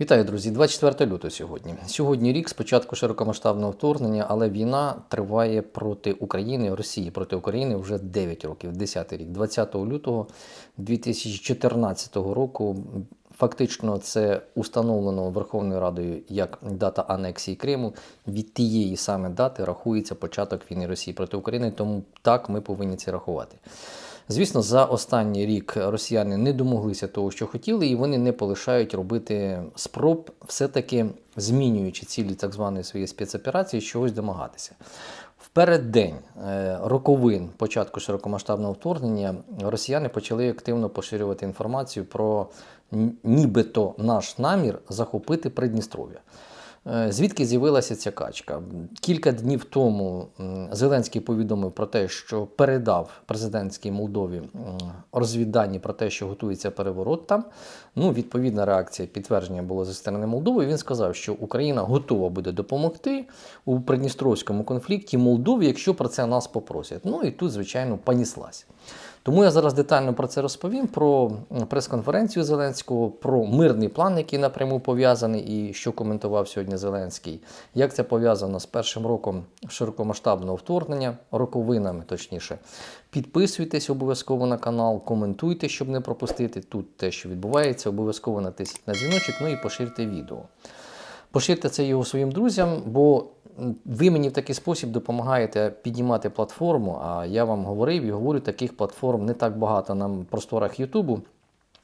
Вітаю, друзі! 24 лютого сьогодні. Сьогодні рік з початку широкомасштабного вторгнення, але війна триває проти України, Росії проти України вже 9 років, 10 рік. 20 лютого 2014 року. Фактично, це установлено Верховною Радою як дата анексії Криму. Від тієї саме дати рахується початок війни Росії проти України, тому так ми повинні це рахувати. Звісно, за останній рік росіяни не домоглися того, що хотіли, і вони не полишають робити спроб, все-таки змінюючи цілі так званої своєї спецоперації, чогось домагатися. Переддень е, роковин початку широкомасштабного вторгнення росіяни почали активно поширювати інформацію про нібито наш намір захопити Придністров'я. Е, Звідки з'явилася ця качка? Кілька днів тому Зеленський повідомив про те, що передав президентській Молдові розвіддані про те, що готується переворот там. Ну, відповідна реакція підтвердження було зі сторони Молдови. Він сказав, що Україна готова буде допомогти у Придністровському конфлікті Молдові, якщо про це нас попросять. Ну і тут, звичайно, паніслась. Тому я зараз детально про це розповім: про прес-конференцію Зеленського, про мирний план, який напряму пов'язаний, і що коментував сьогодні Зеленський, як це пов'язано з першим роком широкомасштабного вторгнення, роковинами точніше. Підписуйтесь обов'язково на канал, коментуйте, щоб не пропустити тут те, що відбувається. Обов'язково натисніть на дзвіночок, ну і поширте відео. Поширте це його своїм друзям, бо ви мені в такий спосіб допомагаєте піднімати платформу. А я вам говорив і говорю, таких платформ не так багато на просторах Ютубу.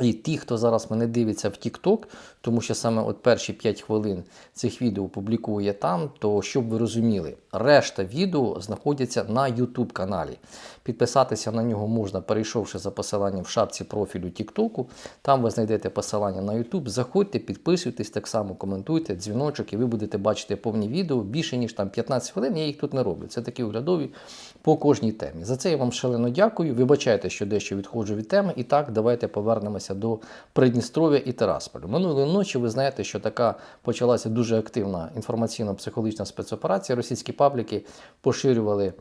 І ті, хто зараз мене дивиться в TikTok, тому що саме от перші 5 хвилин цих відео публікує там, то щоб ви розуміли, решта відео знаходяться на YouTube каналі. Підписатися на нього можна, перейшовши за посиланням в шапці профілю TikTok. Там ви знайдете посилання на YouTube. Заходьте, підписуйтесь, так само коментуйте, дзвіночок, і ви будете бачити повні відео більше ніж там 15 хвилин. Я їх тут не роблю. Це такі оглядові по кожній темі. За це я вам шалено дякую. Вибачайте, що дещо відходжу від теми. І так, давайте повернемося до Придністров'я і Терасполю. Минулої ночі ви знаєте, що така почалася дуже активна інформаційно-психологічна спецоперація. Російські пабліки поширювали.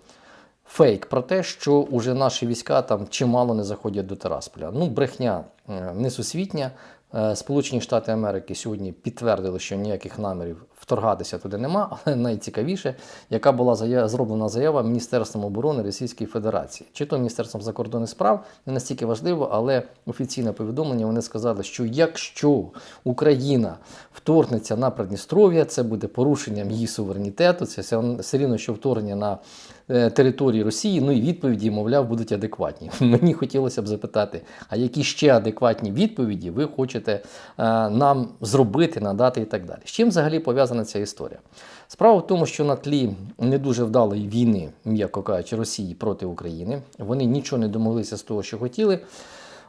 Фейк про те, що уже наші війська там чимало не заходять до Терасполя. Ну, брехня е, несусвітня. Е, Сполучені Штати Америки сьогодні підтвердили, що ніяких намірів вторгатися туди нема, але найцікавіше, яка була заява, зроблена заява Міністерством оборони Російської Федерації. Чи то Міністерством закордонних справ не настільки важливо, але офіційне повідомлення вони сказали, що якщо Україна вторгнеться на Придністров'я, це буде порушенням її суверенітету, це все- рівно, що вторгнення на території Росії, ну і відповіді, мовляв, будуть адекватні. Мені хотілося б запитати, а які ще адекватні відповіді ви хочете е, нам зробити, надати і так далі. З чим взагалі пов'язана ця історія? Справа в тому, що на тлі не дуже вдалої війни, м'яко кажучи, Росії проти України, вони нічого не домоглися з того, що хотіли.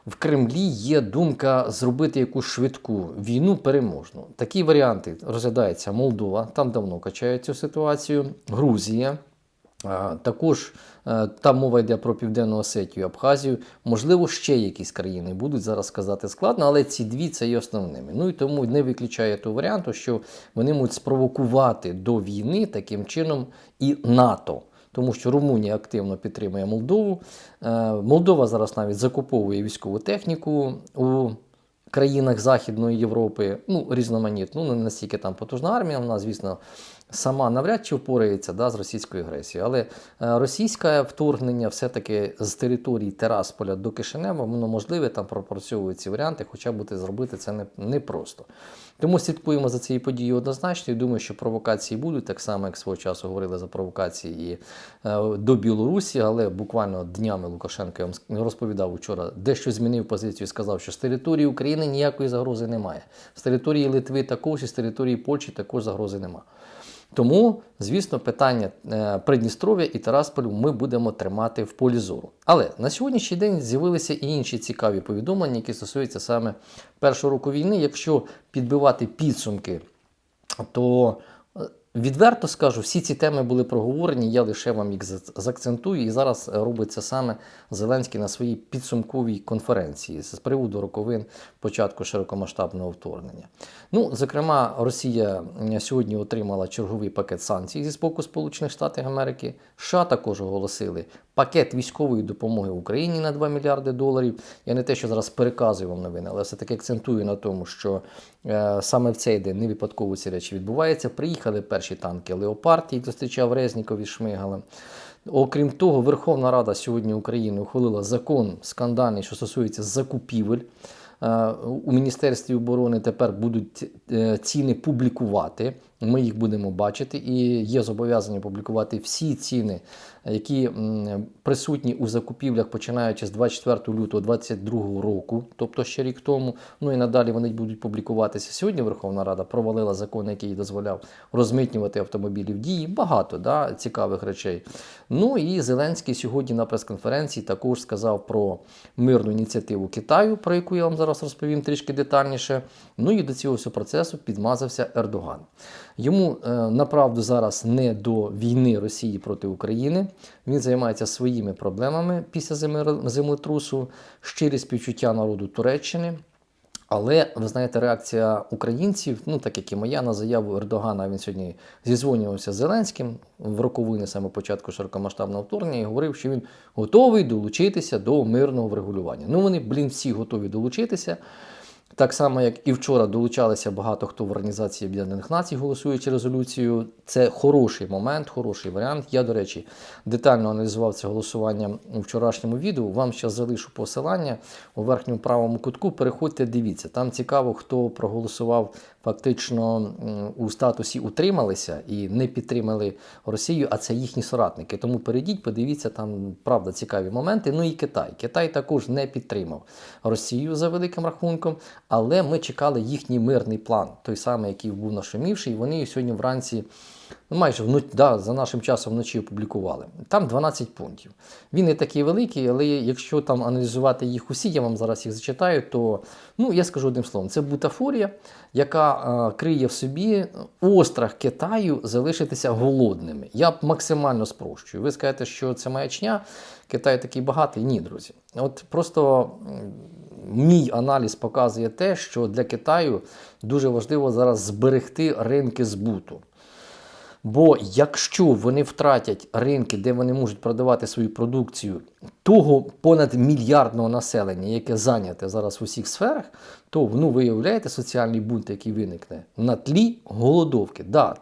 В Кремлі є думка зробити якусь швидку війну переможну. Такі варіанти розглядається Молдова, там давно качають цю ситуацію, Грузія. Також е, там мова йде про Південну Осетію, Абхазію. Можливо, ще якісь країни будуть зараз сказати складно, але ці дві це є основними. Ну і тому не виключає того варіанту, що вони можуть спровокувати до війни таким чином і НАТО. Тому що Румунія активно підтримує Молдову. Е, Молдова зараз навіть закуповує військову техніку у країнах Західної Європи, ну, різноманітну, ну, не настільки там потужна армія, вона, звісно, сама навряд чи впорається да, з російською агресією. Але е, російське вторгнення все-таки з території Терасполя до Кишинева, воно можливе, там пропрацьовують ці варіанти, хоча бути зробити це не, непросто. Тому слідкуємо за цією подією однозначно і думаю, що провокації будуть, так само, як свого часу говорили за провокації і е, до Білорусі, але буквально днями Лукашенко я вам розповідав вчора, дещо змінив позицію і сказав, що з території України ніякої загрози немає. З території Литви також і з території Польщі також загрози немає. Тому, звісно, питання е, Придністров'я і Тарасполю ми будемо тримати в полі зору. Але на сьогоднішній день з'явилися і інші цікаві повідомлення, які стосуються саме першого року війни. Якщо підбивати підсумки, то е, відверто скажу, всі ці теми були проговорені. Я лише вам їх заакцентую. І зараз робиться саме Зеленський на своїй підсумковій конференції з приводу роковин початку широкомасштабного вторгнення. Ну, зокрема, Росія сьогодні отримала черговий пакет санкцій зі боку Сполучених Штатів Америки. США також оголосили пакет військової допомоги Україні на 2 мільярди доларів. Я не те, що зараз переказую вам новини, але все-таки акцентую на тому, що е, саме в цей день не випадково ці речі відбуваються. Приїхали перші танки Леопард, які зустрічав Резніков із Шмигалем. Окрім того, Верховна Рада сьогодні України ухвалила закон скандальний, що стосується закупівель. Е, У Міністерстві оборони тепер будуть е, ціни публікувати. Ми їх будемо бачити, і є зобов'язання публікувати всі ціни, які присутні у закупівлях, починаючи з 24 лютого 2022 року, тобто ще рік тому. Ну і надалі вони будуть публікуватися. Сьогодні Верховна Рада провалила закон, який дозволяв розмитнювати автомобілі в дії. Багато да, цікавих речей. Ну і Зеленський сьогодні на прес-конференції також сказав про мирну ініціативу Китаю, про яку я вам зараз розповім трішки детальніше. Ну і до цього всього процесу підмазався Ердоган. Йому е, направду зараз не до війни Росії проти України. Він займається своїми проблемами після землетрусу, щирі співчуття народу Туреччини. Але ви знаєте, реакція українців, ну так як і моя на заяву Ердогана, він сьогодні зізвонювався з Зеленським в роковини саме початку широкомасштабного вторгнення і говорив, що він готовий долучитися до мирного врегулювання. Ну вони, блін, всі готові долучитися. Так само, як і вчора долучалися багато хто в Організації Об'єднаних Націй, голосуючи резолюцію. Це хороший момент, хороший варіант. Я, до речі, детально аналізував це голосування у вчорашньому відео. Вам ще залишу посилання у верхньому правому кутку. Переходьте, дивіться. Там цікаво, хто проголосував фактично у статусі утрималися і не підтримали Росію, а це їхні соратники. Тому перейдіть, подивіться, там правда цікаві моменти. Ну і Китай. Китай також не підтримав Росію за великим рахунком, але ми чекали їхній мирний план, той самий, який був нашумівший. Вони сьогодні вранці. Ну, майже вно- да, за нашим часом вночі опублікували. Там 12 пунктів. Він не такий великий, але якщо там аналізувати їх усі, я вам зараз їх зачитаю, то ну, я скажу одним словом: це бутафорія, яка е, криє в собі острах Китаю залишитися голодними. Я максимально спрощую. Ви скажете, що це маячня, Китай такий багатий. Ні, друзі. От просто. Мій аналіз показує те, що для Китаю дуже важливо зараз зберегти ринки збуту. Бо якщо вони втратять ринки, де вони можуть продавати свою продукцію того понад мільярдного населення, яке зайняте зараз в усіх сферах, то ну, ви уявляєте соціальний бунт, який виникне на тлі голодовки. Да,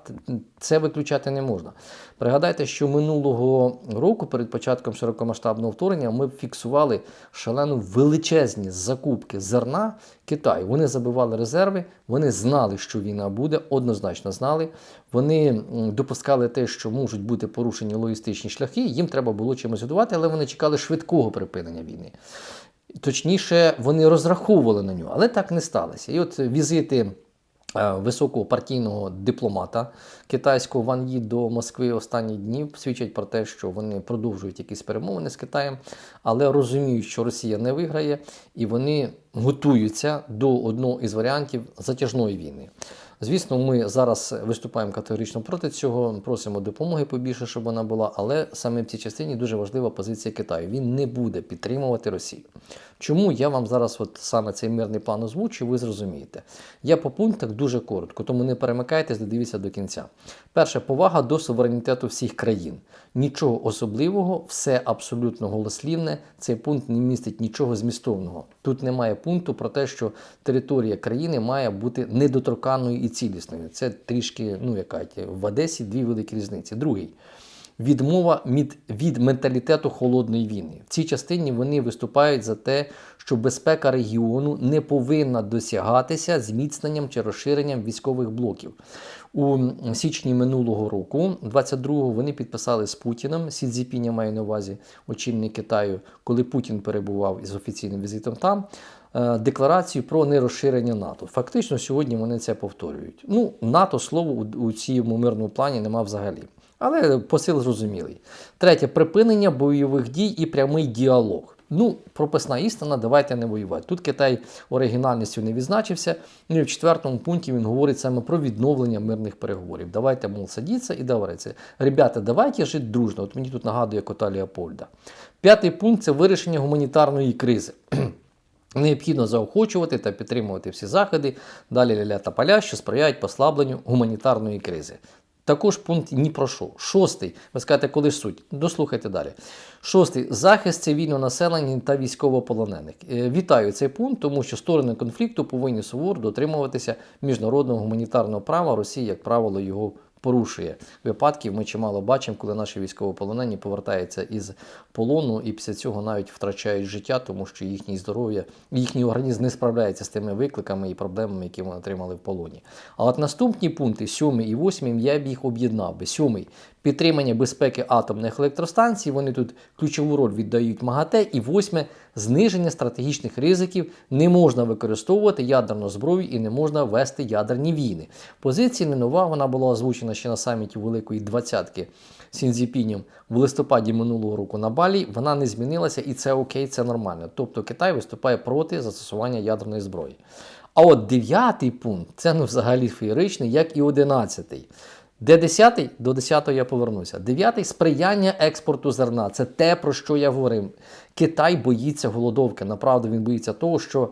це виключати не можна. Пригадайте, що минулого року, перед початком широкомасштабного вторгнення, ми фіксували шалену величезні закупки зерна Китаю. Вони забивали резерви, вони знали, що війна буде, однозначно знали. Вони допускали те, що можуть бути порушені логістичні шляхи. Їм треба було чимось годувати, але вони чекали швидкого припинення війни. Точніше, вони розраховували на нього, але так не сталося. І от візити е, високого партійного дипломата китайського Ван Ї до Москви останні дні свідчать про те, що вони продовжують якісь перемовини з Китаєм, але розуміють, що Росія не виграє, і вони готуються до одного із варіантів затяжної війни. Звісно, ми зараз виступаємо категорично проти цього, просимо допомоги побільше, щоб вона була, але саме в цій частині дуже важлива позиція Китаю. Він не буде підтримувати Росію. Чому я вам зараз от саме цей мирний план озвучу, ви зрозумієте. Я по пунктах дуже коротко, тому не перемикайтесь, додивіться до кінця. Перше, повага до суверенітету всіх країн. Нічого особливого, все абсолютно голослівне. Цей пункт не містить нічого змістовного. Тут немає пункту про те, що територія країни має бути недоторканною і цілісною. Це трішки, ну яка в Одесі дві великі різниці. Другий відмова від, від менталітету холодної війни. В цій частині вони виступають за те, що безпека регіону не повинна досягатися зміцненням чи розширенням військових блоків. У січні минулого року, 22-го, вони підписали з Путіним, Сі Цзіпінь я маю на увазі, очільник Китаю, коли Путін перебував із офіційним візитом там. Е, Декларацію про нерозширення НАТО. Фактично, сьогодні вони це повторюють. Ну, НАТО слово у, цьому мирному плані нема взагалі. Але посил зрозумілий. Третє припинення бойових дій і прямий діалог. Ну, прописна істина, давайте не воювати. Тут Китай оригінальністю не відзначився. Ну і в четвертому пункті він говорить саме про відновлення мирних переговорів. Давайте, мол, садіться і договоритися. Ребята, давайте жити дружно. От мені тут нагадує кота Леопольда. П'ятий пункт це вирішення гуманітарної кризи. Необхідно заохочувати та підтримувати всі заходи, далі ля та поля, що сприяють послабленню гуманітарної кризи. Також пункт ні про що. Шостий. Ви скажете, коли ж суть? Дослухайте далі. Шостий захист цивільного населення та військовополонених. Е, Вітаю цей пункт, тому що сторони конфлікту повинні суворо дотримуватися міжнародного гуманітарного права. Росія, як правило, його порушує. Випадків ми чимало бачимо, коли наші військовополонені повертаються із полону і після цього навіть втрачають життя, тому що їхнє здоров'я, їхній організм не справляється з тими викликами і проблемами, які вони отримали в полоні. А от наступні пункти, сьомий і восьмий, я б їх об'єднав би. Сьомий підтримання безпеки атомних електростанцій. Вони тут ключову роль віддають МАГАТЕ. І восьме зниження стратегічних ризиків. Не можна використовувати ядерну зброю і не можна вести ядерні війни. Позиція не нова, вона була озвучена ще на саміті Великої Двадцятки Сінзіпінем в листопаді минулого року на Балі. Вона не змінилася, і це окей, це нормально. Тобто Китай виступає проти застосування ядерної зброї. А от дев'ятий пункт це ну взагалі феєричний, як і одинадцятий. Де 10 до 10 я повернуся. 9 сприяння експорту зерна. Це те, про що я говорив. Китай боїться голодовки. Направду він боїться того, що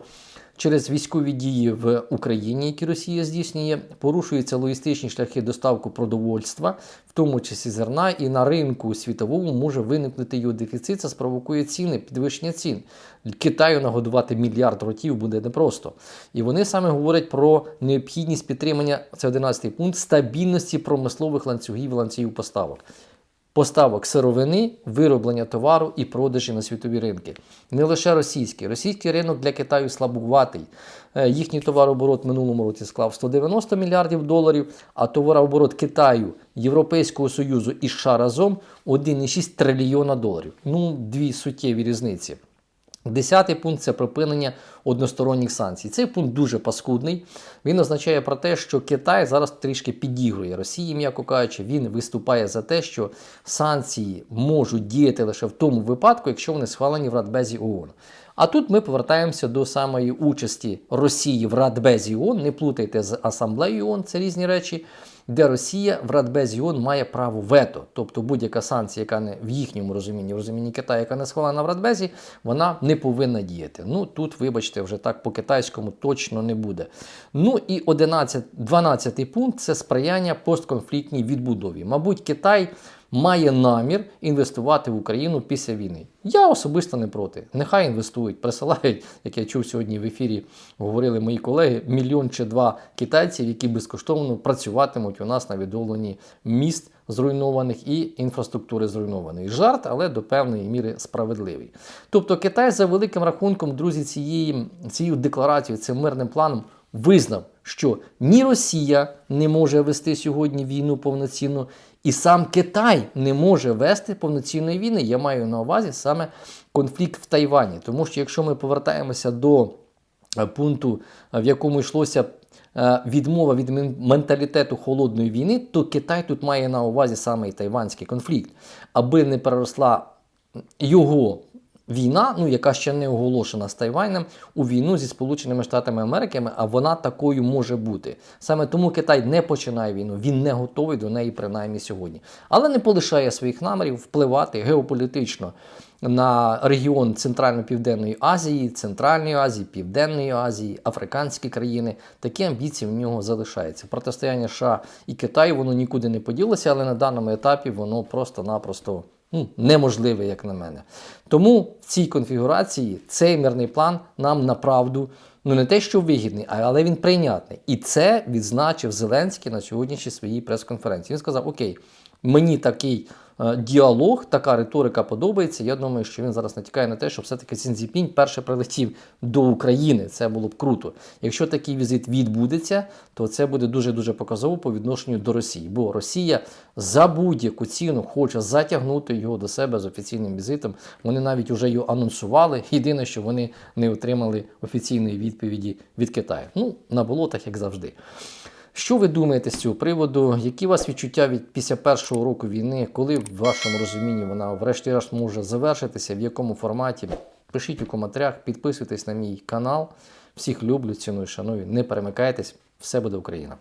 через військові дії в Україні, які Росія здійснює, порушуються логістичні шляхи доставки продовольства, в тому числі зерна, і на ринку світовому може виникнути його дефіцит. Це спровокує ціни, підвищення цін. Китаю нагодувати мільярд ротів буде непросто. І вони саме говорять про необхідність підтримання, це 11 пункт, стабільності промислових ланцюгів, ланцюгів поставок. Поставок сировини, вироблення товару і продажі на світові ринки. Не лише російський. Російський ринок для Китаю слабуватий. Е, Їхній товарооборот минулому році склав 190 мільярдів доларів, а товарооборот Китаю, Європейського Союзу і США разом 1,6 трильйона доларів. Ну, дві суттєві різниці. Десятий пункт це припинення односторонніх санкцій. Цей пункт дуже паскудний. Він означає про те, що Китай зараз трішки підігрує Росії, м'яко кажучи, він виступає за те, що санкції можуть діяти лише в тому випадку, якщо вони схвалені в Радбезі ООН. А тут ми повертаємося до самої участі Росії в Радбезі ООН. Не плутайте з асамблеєю ООН, це різні речі де Росія в Радбезі ООН має право вето. Тобто будь-яка санкція, яка не в їхньому розумінні, в розумінні Китаю, яка не схвалена в Радбезі, вона не повинна діяти. Ну тут, вибачте, вже так по-китайському точно не буде. Ну і 11, 12 пункт це сприяння постконфліктній відбудові. Мабуть, Китай. Має намір інвестувати в Україну після війни. Я особисто не проти. Нехай інвестують, присилають, як я чув сьогодні в ефірі, говорили мої колеги, мільйон чи два китайців, які безкоштовно працюватимуть у нас на відновленні міст зруйнованих і інфраструктури зруйнованої. Жарт, але до певної міри справедливий. Тобто Китай за великим рахунком, друзі, цієї, цією декларацією, цим мирним планом визнав, що ні Росія не може вести сьогодні війну повноцінно, і сам Китай не може вести повноцінної війни. Я маю на увазі саме конфлікт в Тайвані. Тому що якщо ми повертаємося до е, пункту, в якому йшлося е, відмова від менталітету холодної війни, то Китай тут має на увазі саме і тайванський конфлікт, аби не переросла його війна, ну яка ще не оголошена з Тайванем, у війну зі Сполученими Штатами Америки, а вона такою може бути. Саме тому Китай не починає війну, він не готовий до неї, принаймні сьогодні, але не полишає своїх намірів впливати геополітично. На регіон Центрально-Південної Азії, Центральної Азії, Південної Азії, африканські країни. Такі амбіції в нього залишаються. Протистояння США і Китаю воно нікуди не поділося, але на даному етапі воно просто-напросто ну, неможливе, як на мене. Тому в цій конфігурації цей мирний план нам направду ну не те, що вигідний, але він прийнятний. І це відзначив Зеленський на сьогоднішній своїй прес-конференції. Він сказав: Окей, мені такий. Е, Діалог, така риторика подобається. Я думаю, що він зараз натякає на те, що все-таки Цзіньпінь перше прилетів до України. Це було б круто. Якщо такий візит відбудеться, то це буде дуже дуже показово по відношенню до Росії. Бо Росія за будь-яку ціну хоче затягнути його до себе з офіційним візитом. Вони навіть вже його анонсували. Єдине, що вони не отримали офіційної відповіді від Китаю. Ну на болотах, як завжди. Що ви думаєте з цього приводу? Які у вас відчуття від після першого року війни? Коли в вашому розумінні вона врешті-решт може завершитися? В якому форматі? Пишіть у коментарях, підписуйтесь на мій канал. Всіх люблю, ціную, шаную. Не перемикайтесь, все буде Україна.